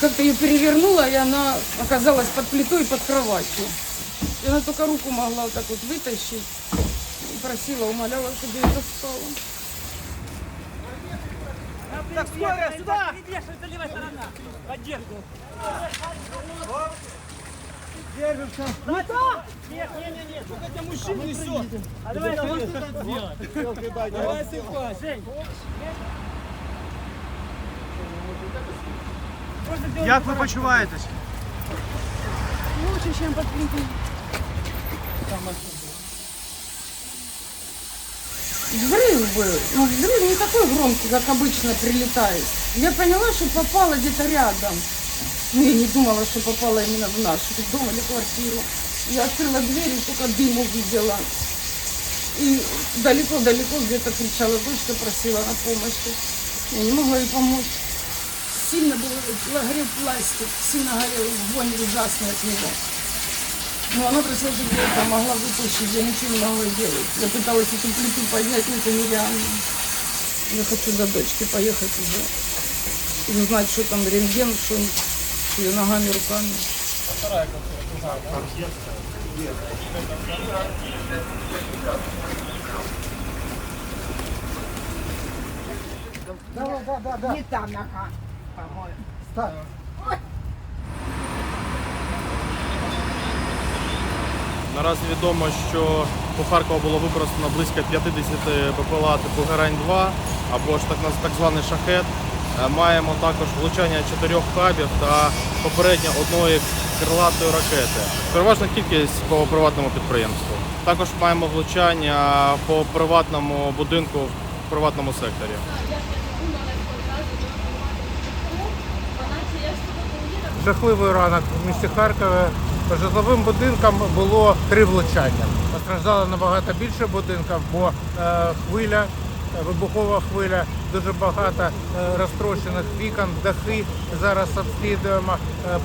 Как-то ее перевернула, и она оказалась под плитой под кроватью. И она только руку могла вот так вот вытащить. И просила, умоляла, чтобы я достала. Так, скорая, сюда! Перевешивается левая сторона. Поддержку. Держимся. Не! Нет, нет, нет, нет. Это мужчина несет. А давай, давай, давай. Давай, сыпай. Жень. Як ви почуваєтесь? Лучше, чем под плитой. Взрыв был. Но взрыв не такой громкий, как обычно прилетает. Я поняла, что попала где-то рядом. Ну, я не думала, что попала именно в нашу дом или квартиру. Я открыла дверь и только дым увидела. И далеко-далеко где-то кричала дочка, просила на помощи. Я не могла ей помочь. Сильно было, горел пластик, сильно горел, вонь ужасная от него. Но она просила, чтобы я это могла вытащить, я ничего не могла делать. Я пыталась эту плиту поднять, но это нереально. Я хочу до дочки поехать уже. И узнать, что там рентген, что с ее ногами, руками. Не та нога, по-моему. Наразі відомо, що по Харкову було використано близько 50 БПЛА типу Герань-2 або ж так, так званий шахет. Е, Маємо також влучання чотирьох хабів та попередньо одної крилатої ракети. Переважна кількість по приватному підприємству. Також маємо влучання по приватному будинку в приватному секторі. Жахливий ранок в місті Харкові. По житловим будинкам було три влучання. Постраждало набагато більше будинків, бо е, хвиля, е, вибухова хвиля, дуже багато е, розтрощених вікон, дахи. Зараз обслідуємо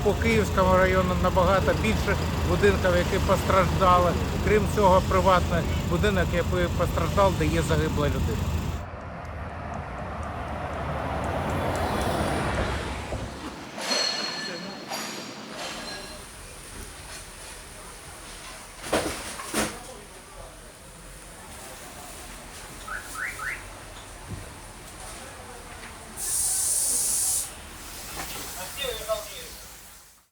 по Київському району набагато більше будинків, які постраждали. Крім цього, приватний будинок, який постраждав, де є загибла людина.